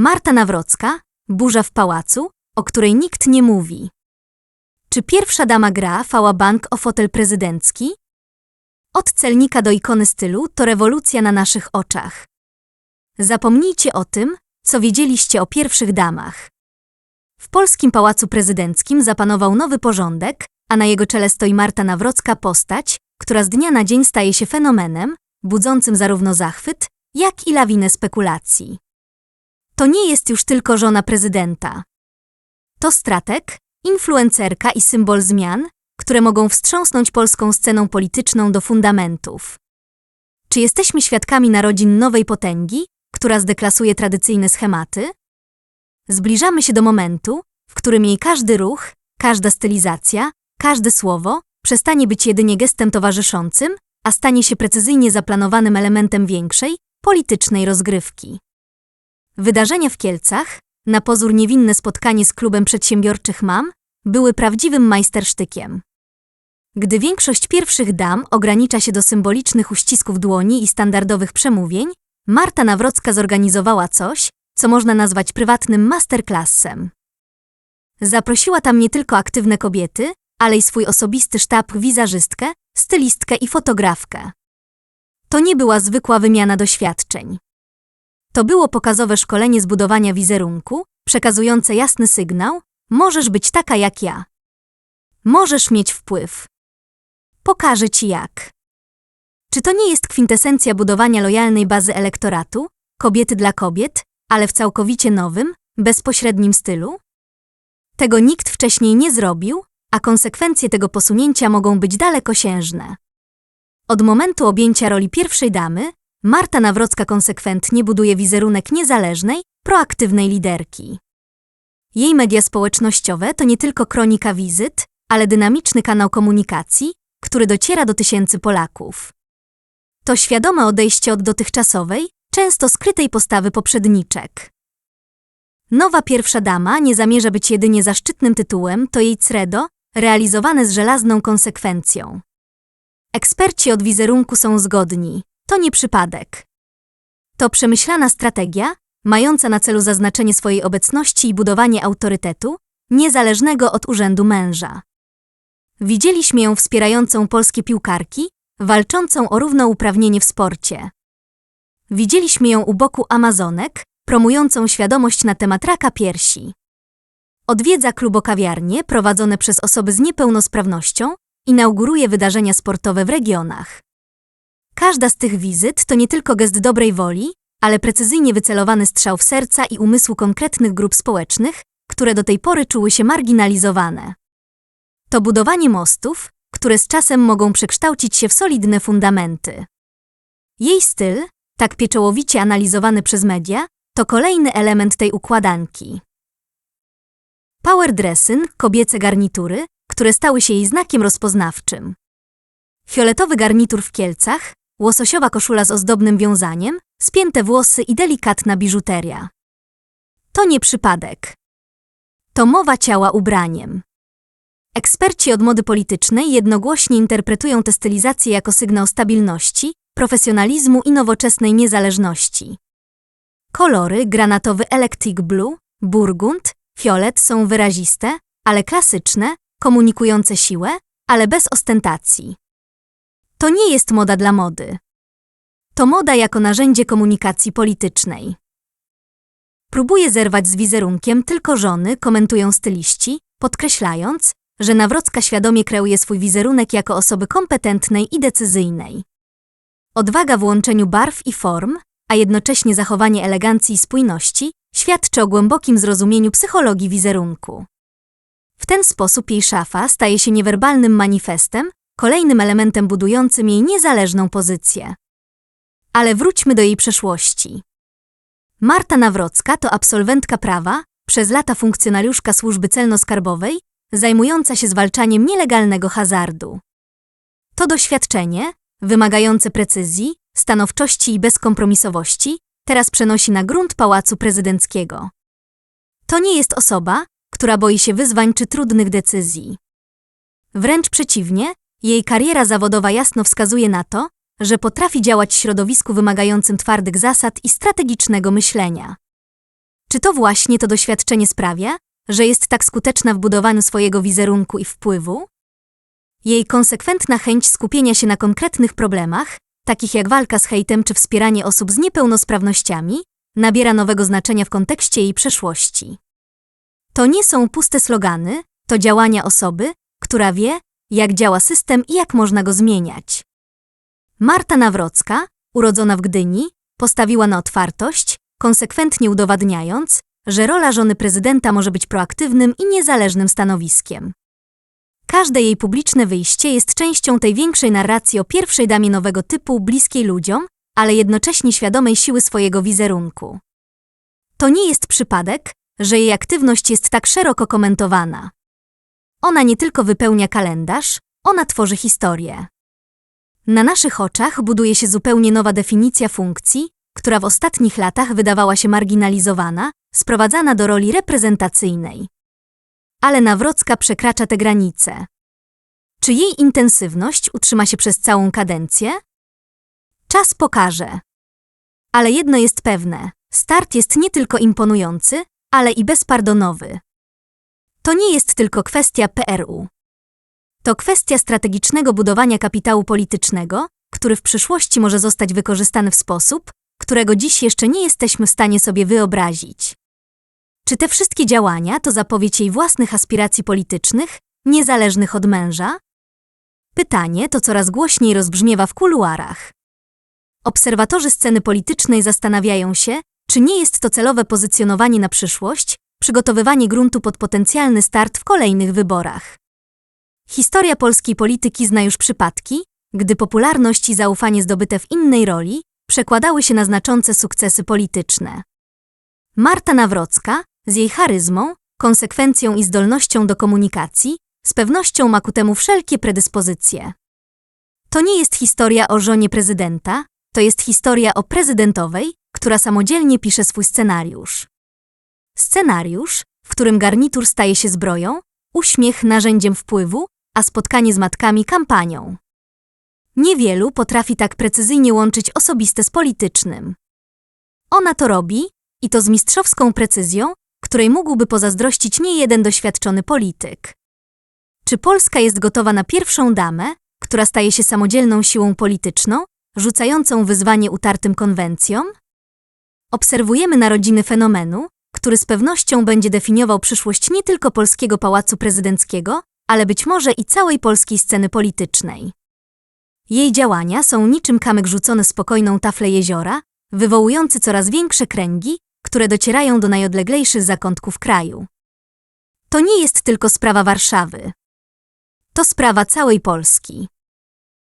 Marta Nawrocka, burza w pałacu, o której nikt nie mówi. Czy pierwsza dama gra Fała Bank o fotel prezydencki? Od celnika do ikony stylu to rewolucja na naszych oczach. Zapomnijcie o tym, co wiedzieliście o pierwszych damach. W polskim pałacu prezydenckim zapanował nowy porządek, a na jego czele stoi Marta Nawrocka postać, która z dnia na dzień staje się fenomenem, budzącym zarówno zachwyt, jak i lawinę spekulacji. To nie jest już tylko żona prezydenta. To strateg, influencerka i symbol zmian, które mogą wstrząsnąć polską sceną polityczną do fundamentów. Czy jesteśmy świadkami narodzin nowej potęgi, która zdeklasuje tradycyjne schematy? Zbliżamy się do momentu, w którym jej każdy ruch, każda stylizacja, każde słowo przestanie być jedynie gestem towarzyszącym, a stanie się precyzyjnie zaplanowanym elementem większej, politycznej rozgrywki. Wydarzenia w Kielcach, na pozór niewinne spotkanie z klubem przedsiębiorczych mam, były prawdziwym majstersztykiem. Gdy większość pierwszych dam ogranicza się do symbolicznych uścisków dłoni i standardowych przemówień, Marta Nawrocka zorganizowała coś, co można nazwać prywatnym masterclassem. Zaprosiła tam nie tylko aktywne kobiety, ale i swój osobisty sztab wizerzystkę, stylistkę i fotografkę. To nie była zwykła wymiana doświadczeń. To było pokazowe szkolenie zbudowania wizerunku, przekazujące jasny sygnał: możesz być taka jak ja. Możesz mieć wpływ. Pokażę ci jak. Czy to nie jest kwintesencja budowania lojalnej bazy elektoratu, kobiety dla kobiet, ale w całkowicie nowym, bezpośrednim stylu? Tego nikt wcześniej nie zrobił, a konsekwencje tego posunięcia mogą być dalekosiężne. Od momentu objęcia roli pierwszej damy, Marta Nawrocka konsekwentnie buduje wizerunek niezależnej, proaktywnej liderki. Jej media społecznościowe to nie tylko kronika wizyt, ale dynamiczny kanał komunikacji, który dociera do tysięcy Polaków. To świadome odejście od dotychczasowej, często skrytej postawy poprzedniczek. Nowa pierwsza dama nie zamierza być jedynie zaszczytnym tytułem, to jej credo, realizowane z żelazną konsekwencją. Eksperci od wizerunku są zgodni. To nie przypadek. To przemyślana strategia, mająca na celu zaznaczenie swojej obecności i budowanie autorytetu, niezależnego od urzędu męża. Widzieliśmy ją wspierającą polskie piłkarki, walczącą o równouprawnienie w sporcie. Widzieliśmy ją u boku Amazonek, promującą świadomość na temat raka piersi. Odwiedza klubokawiarnie prowadzone przez osoby z niepełnosprawnością, inauguruje wydarzenia sportowe w regionach. Każda z tych wizyt to nie tylko gest dobrej woli, ale precyzyjnie wycelowany strzał w serca i umysłu konkretnych grup społecznych, które do tej pory czuły się marginalizowane. To budowanie mostów, które z czasem mogą przekształcić się w solidne fundamenty. Jej styl, tak pieczołowicie analizowany przez media, to kolejny element tej układanki. Power dressing, kobiece garnitury, które stały się jej znakiem rozpoznawczym. Fioletowy garnitur w Kielcach, łososiowa koszula z ozdobnym wiązaniem, spięte włosy i delikatna biżuteria. To nie przypadek. To mowa ciała ubraniem. Eksperci od mody politycznej jednogłośnie interpretują tę stylizację jako sygnał stabilności, profesjonalizmu i nowoczesnej niezależności. Kolory granatowy Electric Blue, burgund, fiolet są wyraziste, ale klasyczne, komunikujące siłę, ale bez ostentacji. To nie jest moda dla mody. To moda jako narzędzie komunikacji politycznej. Próbuje zerwać z wizerunkiem tylko żony, komentują styliści, podkreślając, że Nawrocka świadomie kreuje swój wizerunek jako osoby kompetentnej i decyzyjnej. Odwaga w łączeniu barw i form, a jednocześnie zachowanie elegancji i spójności, świadczy o głębokim zrozumieniu psychologii wizerunku. W ten sposób jej szafa staje się niewerbalnym manifestem, kolejnym elementem budującym jej niezależną pozycję. Ale wróćmy do jej przeszłości. Marta Nawrocka to absolwentka prawa, przez lata funkcjonariuszka służby celno-skarbowej, zajmująca się zwalczaniem nielegalnego hazardu. To doświadczenie, wymagające precyzji, stanowczości i bezkompromisowości, teraz przenosi na grunt pałacu prezydenckiego. To nie jest osoba, która boi się wyzwań czy trudnych decyzji. Wręcz przeciwnie, jej kariera zawodowa jasno wskazuje na to, że potrafi działać w środowisku wymagającym twardych zasad i strategicznego myślenia. Czy to właśnie to doświadczenie sprawia, że jest tak skuteczna w budowaniu swojego wizerunku i wpływu? Jej konsekwentna chęć skupienia się na konkretnych problemach, takich jak walka z hejtem czy wspieranie osób z niepełnosprawnościami, nabiera nowego znaczenia w kontekście jej przeszłości. To nie są puste slogany, to działania osoby, która wie, jak działa system i jak można go zmieniać. Marta Nawrocka, urodzona w Gdyni, postawiła na otwartość, konsekwentnie udowadniając, że rola żony prezydenta może być proaktywnym i niezależnym stanowiskiem. Każde jej publiczne wyjście jest częścią tej większej narracji o pierwszej damie nowego typu, bliskiej ludziom, ale jednocześnie świadomej siły swojego wizerunku. To nie jest przypadek, że jej aktywność jest tak szeroko komentowana. Ona nie tylko wypełnia kalendarz, ona tworzy historię. Na naszych oczach buduje się zupełnie nowa definicja funkcji, która w ostatnich latach wydawała się marginalizowana, sprowadzana do roli reprezentacyjnej. Ale Nawrocka przekracza te granice. Czy jej intensywność utrzyma się przez całą kadencję? Czas pokaże. Ale jedno jest pewne: start jest nie tylko imponujący, ale i bezpardonowy. To nie jest tylko kwestia PRU. To kwestia strategicznego budowania kapitału politycznego, który w przyszłości może zostać wykorzystany w sposób, którego dziś jeszcze nie jesteśmy w stanie sobie wyobrazić. Czy te wszystkie działania to zapowiedź jej własnych aspiracji politycznych, niezależnych od męża? Pytanie to coraz głośniej rozbrzmiewa w kuluarach. Obserwatorzy sceny politycznej zastanawiają się, czy nie jest to celowe pozycjonowanie na przyszłość, przygotowywanie gruntu pod potencjalny start w kolejnych wyborach. Historia polskiej polityki zna już przypadki, gdy popularność i zaufanie zdobyte w innej roli przekładały się na znaczące sukcesy polityczne. Marta Nawrocka, z jej charyzmą, konsekwencją i zdolnością do komunikacji, z pewnością ma ku temu wszelkie predyspozycje. To nie jest historia o żonie prezydenta, to jest historia o prezydentowej, która samodzielnie pisze swój scenariusz. Scenariusz, w którym garnitur staje się zbroją, uśmiech narzędziem wpływu, a spotkanie z matkami kampanią. Niewielu potrafi tak precyzyjnie łączyć osobiste z politycznym. Ona to robi, i to z mistrzowską precyzją, której mógłby pozazdrościć niejeden doświadczony polityk. Czy Polska jest gotowa na pierwszą damę, która staje się samodzielną siłą polityczną, rzucającą wyzwanie utartym konwencjom? Obserwujemy narodziny fenomenu, który z pewnością będzie definiował przyszłość nie tylko polskiego pałacu prezydenckiego, ale być może i całej polskiej sceny politycznej. Jej działania są niczym kamyk rzucony spokojną taflę jeziora, wywołujący coraz większe kręgi, które docierają do najodleglejszych zakątków kraju. To nie jest tylko sprawa Warszawy. To sprawa całej Polski.